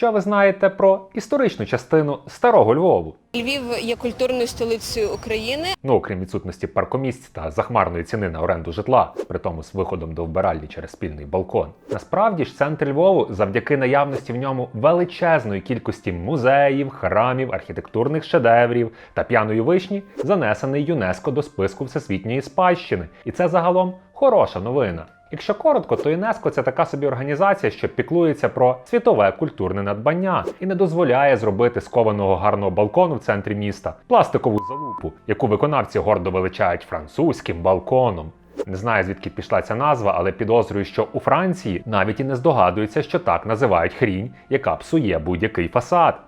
що ви знаєте про історичну частину старого Львову. Львів є культурною столицею України. Ну, окрім відсутності паркомісць та захмарної ціни на оренду житла, при тому з виходом до вбиральні через спільний балкон. Насправді ж центр Львову, завдяки наявності в ньому величезної кількості музеїв, храмів, архітектурних шедеврів та п'яної вишні, занесений ЮНЕСКО до списку всесвітньої спадщини. І це загалом хороша новина. Якщо коротко, то ЮНЕСКО це така собі організація, що піклується про світове культурне надбання і не дозволяє зробити з кованого гарного балкону в центрі міста пластикову залупу, яку виконавці гордо величають французьким балконом. Не знаю звідки пішла ця назва, але підозрюю, що у Франції навіть і не здогадуються, що так називають хрінь, яка псує будь-який фасад.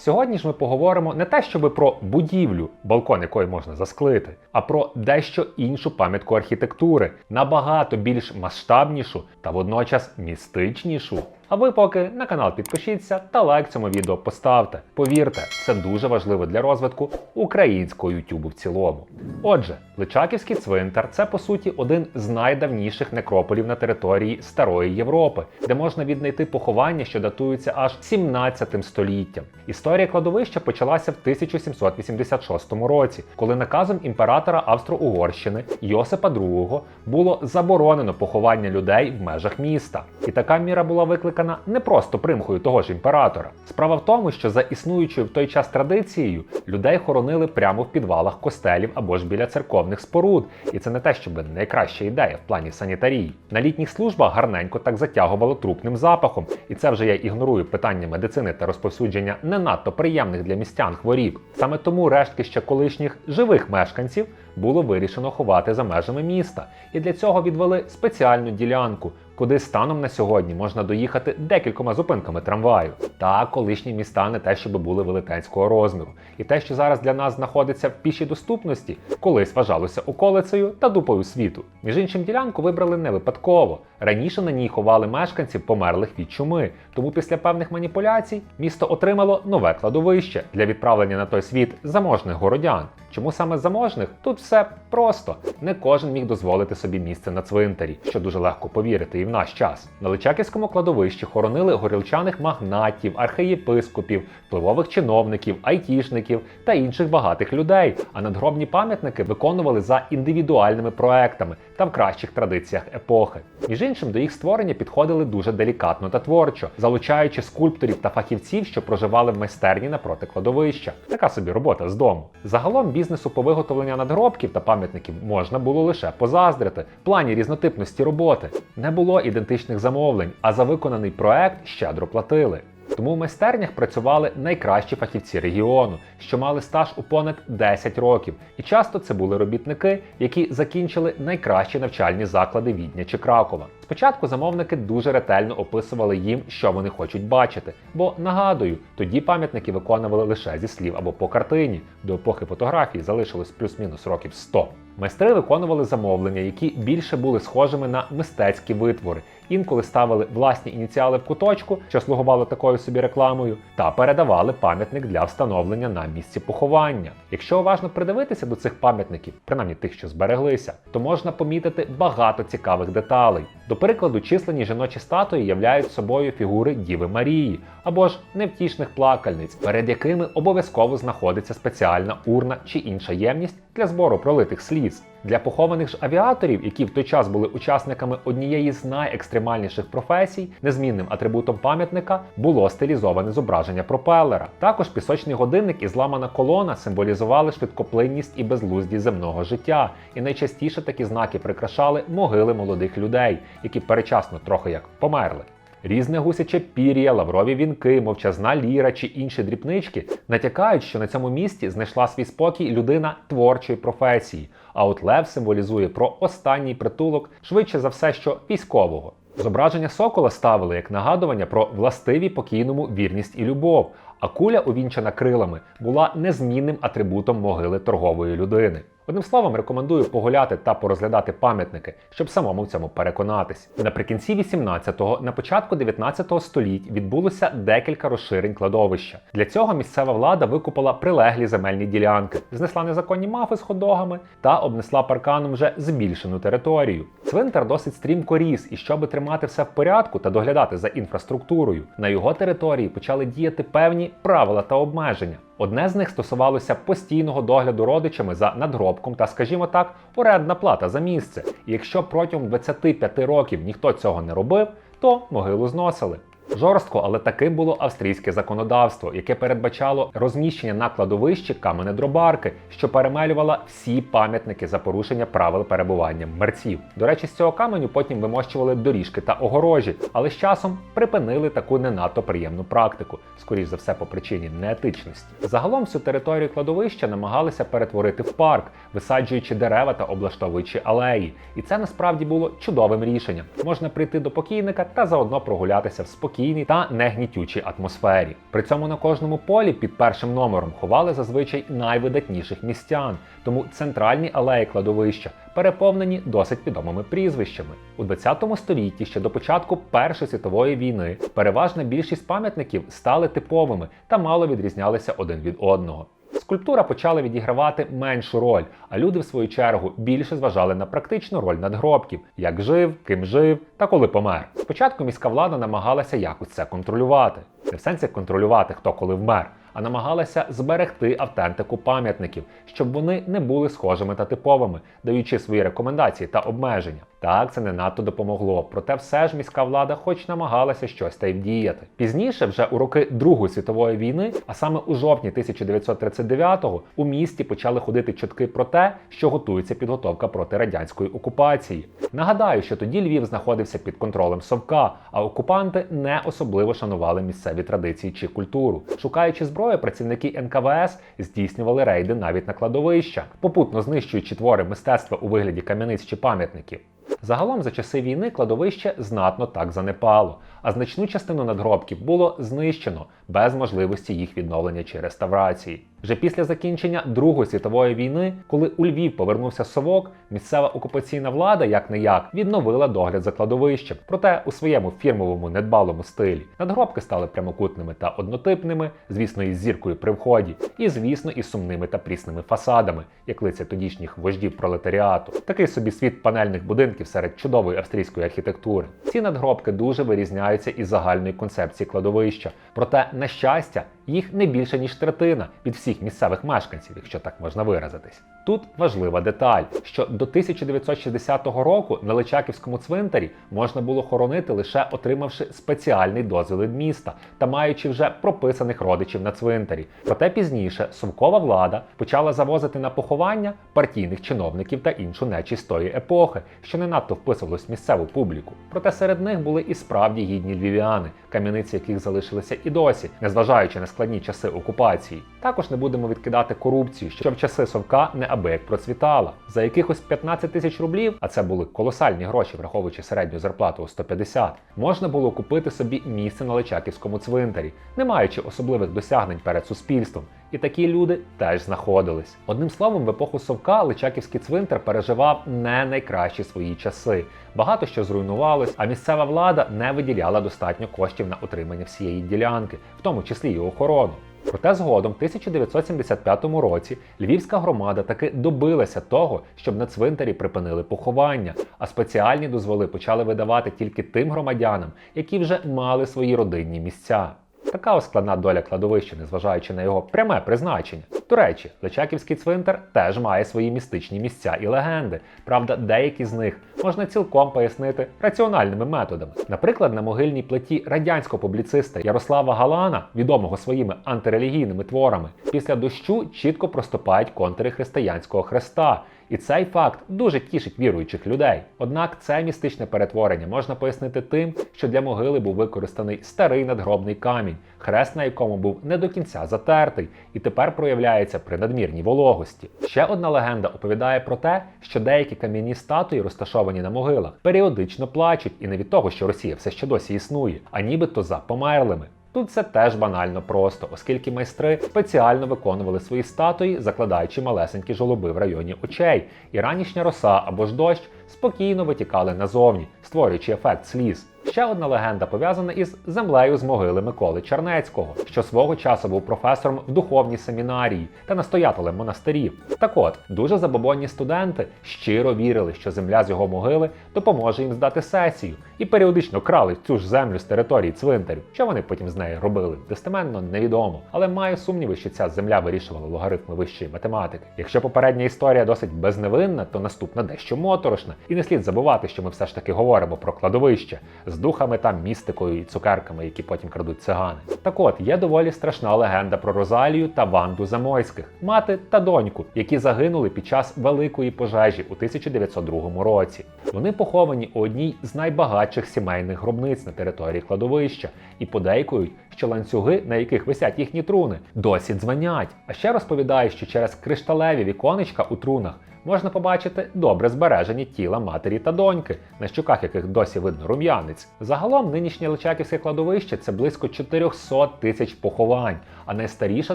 Сьогодні ж ми поговоримо не те, щоби про будівлю, балкон якої можна засклити, а про дещо іншу пам'ятку архітектури, набагато більш масштабнішу та водночас містичнішу. А ви поки на канал підпишіться та лайк цьому відео поставте. Повірте, це дуже важливо для розвитку українського ютубу в цілому. Отже, Личаківський цвинтар це по суті один з найдавніших некрополів на території Старої Європи, де можна віднайти поховання, що датуються аж 17 століттям. Історія кладовища почалася в 1786 році, коли наказом імператора Австро-Угорщини Йосипа II було заборонено поховання людей в межах міста. І така міра була викликана не просто примхою того ж імператора. Справа в тому, що за існуючою в той час традицією людей хоронили прямо в підвалах костелів або ж біля церковних споруд, і це не те, щоб найкраща ідея в плані санітарії. На літніх службах гарненько так затягувало трупним запахом, і це вже я ігнорую питання медицини та розповсюдження не надто приємних для містян хворіб. Саме тому рештки ще колишніх живих мешканців було вирішено ховати за межами міста, і для цього відвели спеціальну ділянку, куди станом на сьогодні можна доїхати декількома зупинками трамваю. Та колишні міста не те, щоб були велетенського розміру. І те, що зараз для нас знаходиться в пішій доступності, колись вважалося околицею та дупою світу. Між іншим, ділянку вибрали не випадково. Раніше на ній ховали мешканців померлих від чуми. Тому після певних маніпуляцій місто отримало нове кладовище для відправлення на той світ заможних городян. Чому саме заможних? Тут все просто. Не кожен міг дозволити собі місце на цвинтарі, що дуже легко повірити і наш час. На Личаківському кладовищі хоронили горілчаних магнатів, архієпископів, впливових чиновників, айтішників та інших багатих людей. А надгробні пам'ятники виконували за індивідуальними проектами та в кращих традиціях епохи. Між іншим, до їх створення підходили дуже делікатно та творчо, залучаючи скульпторів та фахівців, що проживали в майстерні напроти кладовища. Така собі робота з дому. Загалом бізнесу по виготовленню надгробків та пам'ятників можна було лише позаздрити. В плані різнотипності роботи не було ідентичних замовлень, а за виконаний проект щедро платили. Тому в майстернях працювали найкращі фахівці регіону, що мали стаж у понад 10 років, і часто це були робітники, які закінчили найкращі навчальні заклади Відня чи Кракова. Спочатку замовники дуже ретельно описували їм, що вони хочуть бачити. Бо нагадую, тоді пам'ятники виконували лише зі слів або по картині. До епохи фотографії залишилось плюс-мінус років 100. Майстри виконували замовлення, які більше були схожими на мистецькі витвори. Інколи ставили власні ініціали в куточку, що слугувало такою собі рекламою, та передавали пам'ятник для встановлення на місці поховання. Якщо уважно придивитися до цих пам'ятників, принаймні тих, що збереглися, то можна помітити багато цікавих деталей. До прикладу, численні жіночі статуї являють собою фігури Діви Марії або ж невтішних плакальниць, перед якими обов'язково знаходиться спеціальна урна чи інша ємність для збору пролитих сліз. Для похованих ж авіаторів, які в той час були учасниками однієї з найекстремальніших професій, незмінним атрибутом пам'ятника було стилізоване зображення пропелера. Також пісочний годинник і зламана колона символізували швидкоплинність і безглуздість земного життя, і найчастіше такі знаки прикрашали могили молодих людей, які перечасно трохи як померли. Різне гусяче пір'я, лаврові вінки, мовчазна ліра чи інші дрібнички натякають, що на цьому місці знайшла свій спокій людина творчої професії. А от лев символізує про останній притулок, швидше за все, що військового. Зображення сокола ставили як нагадування про властиві покійному вірність і любов. А куля, увінчена крилами, була незмінним атрибутом могили торгової людини. Одним словом, рекомендую погуляти та порозглядати пам'ятники, щоб самому в цьому переконатись. Наприкінці 18-го, на початку 19-го століть відбулося декілька розширень кладовища. Для цього місцева влада викупила прилеглі земельні ділянки, знесла незаконні мафи з ходогами та обнесла парканом вже збільшену територію. Цвинтар досить стрімко ріс, і щоб тримати все в порядку та доглядати за інфраструктурою, на його території почали діяти певні правила та обмеження. Одне з них стосувалося постійного догляду родичами за надгробком та, скажімо так, орендна плата за місце. І якщо протягом 25 років ніхто цього не робив, то могилу зносили. Жорстко, але таким було австрійське законодавство, яке передбачало розміщення на кладовищі каменедробарки, що перемелювала всі пам'ятники за порушення правил перебування мерців. До речі, з цього каменю потім вимощували доріжки та огорожі, але з часом припинили таку не надто приємну практику, скоріш за все по причині неетичності. Загалом всю територію кладовища намагалися перетворити в парк, висаджуючи дерева та облаштовуючи алеї. І це насправді було чудовим рішенням. Можна прийти до покійника та заодно прогулятися в спокійній та негнітючій атмосфері. При цьому на кожному полі під першим номером ховали зазвичай найвидатніших містян, тому центральні алеї кладовища переповнені досить відомими прізвищами. У 20 столітті, ще до початку Першої світової війни, переважна більшість пам'ятників стали типовими та мало відрізнялися один від одного. Скульптура почала відігравати меншу роль, а люди, в свою чергу, більше зважали на практичну роль надгробків, як жив, ким жив та коли помер. Спочатку міська влада намагалася якось це контролювати, не в сенсі контролювати, хто коли вмер, а намагалася зберегти автентику пам'ятників, щоб вони не були схожими та типовими, даючи свої рекомендації та обмеження. Так, це не надто допомогло, проте все ж міська влада, хоч намагалася щось та й вдіяти. Пізніше, вже у роки Другої світової війни, а саме у жовтні 1939-го, у місті почали ходити чутки про те, що готується підготовка проти радянської окупації. Нагадаю, що тоді Львів знаходився під контролем Совка, а окупанти не особливо шанували місцеві традиції чи культуру. Шукаючи зброю, працівники НКВС здійснювали рейди навіть на кладовища, попутно знищуючи твори мистецтва у вигляді кам'яниць чи пам'ятників. Загалом за часи війни кладовище знатно так занепало, а значну частину надгробків було знищено без можливості їх відновлення чи реставрації. Вже після закінчення Другої світової війни, коли у Львів повернувся совок, місцева окупаційна влада, як не як, відновила догляд за кладовищем, проте у своєму фірмовому недбалому стилі. Надгробки стали прямокутними та однотипними, звісно, із зіркою при вході, і звісно, із сумними та прісними фасадами, як лиця тодішніх вождів пролетаріату. Такий собі світ панельних будинків серед чудової австрійської архітектури. Ці надгробки дуже вирізняються із загальної концепції кладовища. Проте, на щастя, їх не більше ніж третина від всіх місцевих мешканців, якщо так можна виразитись. Тут важлива деталь, що до 1960 року на Личаківському цвинтарі можна було хоронити лише отримавши спеціальний дозвіл від міста та маючи вже прописаних родичів на цвинтарі. Проте пізніше совкова влада почала завозити на поховання партійних чиновників та іншу нечість тої епохи, що не надто вписувалось в місцеву публіку. Проте серед них були і справді гідні львів'яни, кам'яниці яких залишилися і досі, незважаючи на складні часи окупації. Також не будемо відкидати корупцію, що в часи совка неабияк процвітала. За якихось 15 тисяч рублів, а це були колосальні гроші, враховуючи середню зарплату у 150, можна було купити собі місце на Личаківському цвинтарі, не маючи особливих досягнень перед суспільством. І такі люди теж знаходились. Одним словом, в епоху Совка Личаківський цвинтар переживав не найкращі свої часи. Багато що зруйнувалось, а місцева влада не виділяла достатньо коштів на утримання всієї ділянки, в тому числі і охорону. Проте згодом, в 1975 році, львівська громада таки добилася того, щоб на цвинтарі припинили поховання, а спеціальні дозволи почали видавати тільки тим громадянам, які вже мали свої родинні місця. Така ось складна доля кладовища, незважаючи на його пряме призначення. До речі, Личаківський цвинтар теж має свої містичні місця і легенди. Правда, деякі з них можна цілком пояснити раціональними методами. Наприклад, на могильній плиті радянського публіциста Ярослава Галана, відомого своїми антирелігійними творами, після дощу чітко проступають контури християнського хреста. І цей факт дуже тішить віруючих людей. Однак це містичне перетворення можна пояснити тим, що для могили був використаний старий надгробний камінь, хрест на якому був не до кінця затертий, і тепер проявляється при надмірній вологості. Ще одна легенда оповідає про те, що деякі кам'яні статуї, розташовані на могилах, періодично плачуть і не від того, що Росія все ще досі існує, а нібито за померлими. Тут все теж банально просто, оскільки майстри спеціально виконували свої статуї, закладаючи малесенькі жолоби в районі очей, і ранішня роса або ж дощ спокійно витікали назовні, створюючи ефект сліз. Ще одна легенда пов'язана із землею з могили Миколи Чернецького, що свого часу був професором в духовній семінарії та настоятелем монастирів. Так от, дуже забобонні студенти щиро вірили, що земля з його могили допоможе їм здати сесію, і періодично крали цю ж землю з території цвинтарю. Що вони потім з нею робили? Достеменно невідомо. Але маю сумніви, що ця земля вирішувала логарифми вищої математики. Якщо попередня історія досить безневинна, то наступна дещо моторошна. І не слід забувати, що ми все ж таки говоримо про кладовище з духами та містикою і цукерками, які потім крадуть цигани. Так от є доволі страшна легенда про Розалію та Ванду Замойських, мати та доньку, які загинули під час великої пожежі у 1902 році. Вони поховані у одній з найбагатших сімейних гробниць на території кладовища і подейкують, що ланцюги, на яких висять їхні труни, досі дзвонять. А ще розповідають, що через кришталеві віконечка у трунах можна побачити добре збережені тіла матері та доньки, на щоках яких досі видно рум'янець. Загалом нинішнє Личаківське кладовище це близько 400 тисяч поховань, а найстаріша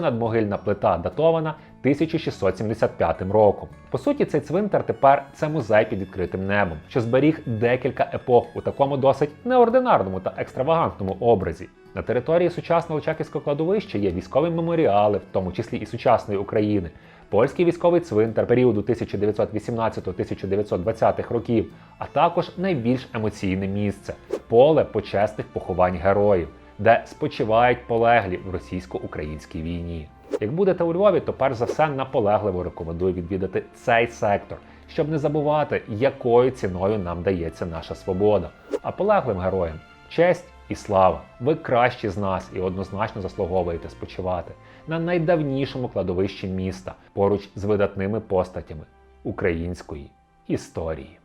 надмогильна плита датована 1675 роком. По суті, цей цвинтар тепер це музей під відкритим небом, що зберіг декілька епох у такому досить неординарному та екстравагантному образі. На території сучасного Личаківського кладовища є військові меморіали, в тому числі і сучасної України, польський військовий цвинтар періоду 1918-1920 років, а також найбільш емоційне місце поле почесних поховань героїв, де спочивають полеглі в російсько-українській війні. Як будете у Львові, то перш за все наполегливо рекомендую відвідати цей сектор, щоб не забувати, якою ціною нам дається наша свобода. А полеглим героям честь і слава. Ви кращі з нас і однозначно заслуговуєте спочивати на найдавнішому кладовищі міста поруч з видатними постатями української історії.